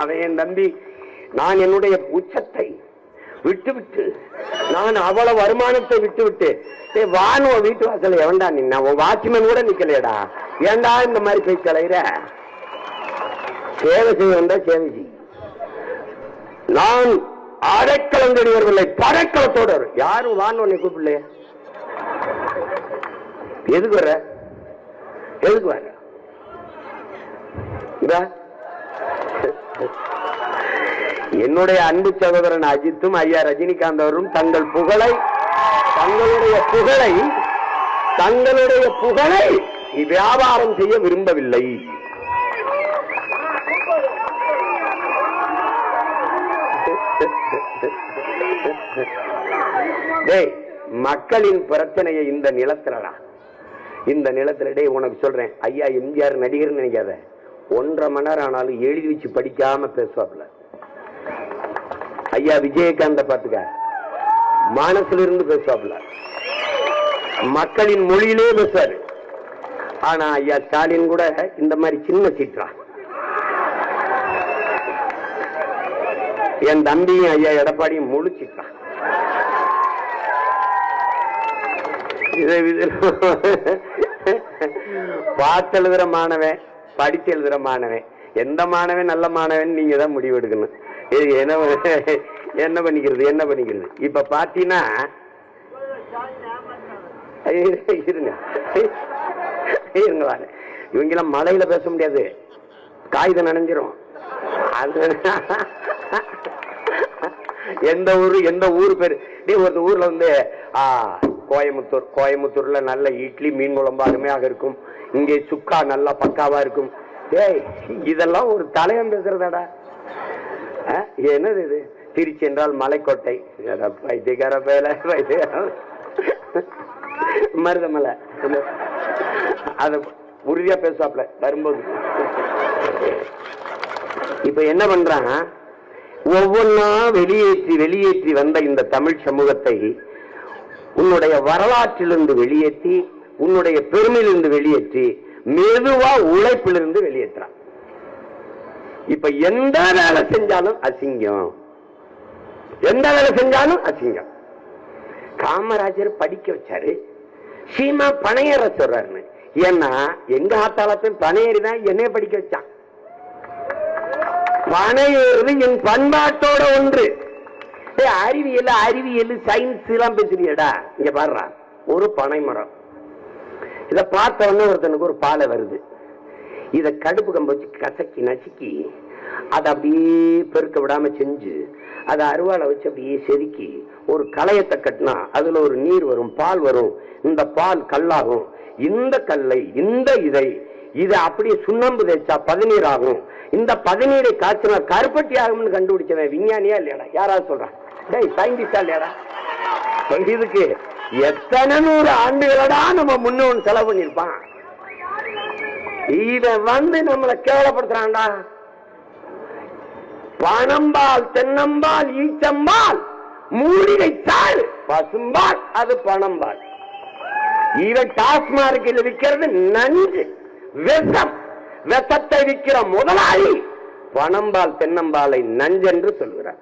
அவன் என் தம்பி நான் என்னுடைய உச்சத்தை விட்டு விட்டு நான் அவ்வளவு வருமானத்தை விட்டு விட்டு டேய், உன் வீட்டு வாசல் எவன்டா நின்ன உன் வாட்ச்மேன் கூட நிக்கலையடா. ஏண்டா இந்த மாதிரி போய் கலையிற சேவை செய்ய வந்தா சேவை செய். நான் அடைக்கலம் தேடியவர்களை படைக்கலத்தோடு யாரும் வான்னு உன்னை கூப்பிடலையே? எதுக்கு வர எதுக்கு வர என்னுடைய அன்பு சகோதரன் அஜித்தும் ஐயா ரஜினிகாந்த் அவரும் தங்கள் புகழை தங்களுடைய புகழை தங்களுடைய புகழை வியாபாரம் செய்ய விரும்பவில்லை. டேய் மக்களின் பிரச்சனையை இந்த நிலத்துலடா. இந்த நிலத்துல டேய் உனக்கு சொல்றேன். ஐயா எம்ஜிஆர் நடிகர் நினைக்காத. ஒன்றரை மணி நேரம் ஆனாலும் எழுதி வச்சு படிக்காம பேசுவாப்ல ஐயா விஜயகாந்த பாத்துக்க மனசுல இருந்து பேசுவாப்ல மக்களின் மொழியிலே பேசுவாரு. ஆனா ஐயா ஸ்டாலின் கூட இந்த மாதிரி சின்ன சீற்றா. என் தம்பியும் ஐயா எடப்பாடியும் முழிச்சிட்டான் இதை பார்த்து எழுதுற மாணவன் படிச்சு எழுதுற மாணவன் எந்த மாணவன் நல்ல மாணவன் நீங்க தான் முடிவு எடுக்கணும் என்ன என்ன பண்ணிக்கிறது என்ன பண்ணிக்கிறது? இப்ப பாத்தீங்கன்னா இரு- இருங்க. இருங்க இவங்கெல்லாம் பேச முடியாது. காகிதம் நனைஞ்சிரும். அது எந்த ஊரு எந்த ஊர் பேரு? நீ ஒரு ஊர்ல வந்து ஆஹ் கோயம்புத்தூர் கோயம்புத்தூரில் நல்ல இட்லி மீன் குழம்பு அருமையாக இருக்கும். இங்கே சுக்கா நல்லா பக்காவா இருக்கும். ஏய் இதெல்லாம் ஒரு தலையம் பேசுறதாடா. ஆ, என்னது இது? திருச்சி என்றால் மலைக்கோட்டை. வைத்தியக்கார வேலை பேல பைத்தியக்கார மருதமலை. அத உறுதியா பேசுவாப்ல வரும்போது. இப்ப என்ன பண்றான் ஒவ்வொன்னா வெளியேற்றி வெளியேற்றி வந்த இந்த தமிழ் சமூகத்தை உன்னுடைய வரலாற்றிலிருந்து வெளியேற்றி உன்னுடைய பெருமையிலிருந்து வெளியேற்றி மெதுவா உழைப்பிலிருந்து வெளியேற்றான் இப்ப எந்த வேலை செஞ்சாலும் அசிங்கம். எந்த வேலை செஞ்சாலும் அசிங்கம். காமராஜர் படிக்க வச்சாரு. சீமா பனையற சொல்றாருன்னு. ஏன்னா எங்க ஆத்தாளத்தையும் பனையேறி தான் என்னைய படிக்க வச்சான். பனையேறுது என் பண்பாட்டோட ஒன்று. அறிவியல் அறிவியல் சயின்ஸ் எல்லாம் பேசுறியடா. இங்க பாடுறா ஒரு பனை மரம். இத பார்த்த உடனே ஒருத்தனுக்கு ஒரு பாலை வருது. இத கடுப்பு கம்ப வச்சு கசக்கி நசுக்கி அதை அப்படியே பெருக்க விடாம செஞ்சு அதை அருவாளை வச்சு அப்படியே செதுக்கி ஒரு களையத்தை கட்டினா அதுல ஒரு நீர் வரும் பால் வரும். இந்த பால் கல்லாகும். இந்த கல்லை இந்த இதை இதை அப்படியே சுண்ணாம்பு தேய்ச்சா பதநீர் ஆகும். இந்த பதநீரை காய்ச்சினா கருப்பட்டி ஆகும்னு கண்டுபிடிச்சவன் விஞ்ஞானியா இல்லையாடா? யாராவது சொல்றான் டேய் சயின்டிஸ்டா இதுக்கு எத்தனை நூறு ஆண்டுகளடா நம்ம முன்னோன் செலவு பண்ணிருப்பான் இத வந்து நம்மளை கேவலப்படுத்துறான்டா. பணம்பால் தென்னம்பால் ஈச்சம்பால் மூலிகை சால் பசும்பால் அது பணம்பால். இவன் டாஸ்மார்க்கில் விற்கிறது நஞ்சு விஷம். விஷத்தை விற்கிற முதலாளி பணம்பால் தென்னம்பாலை நஞ்சென்று சொல்கிறார்.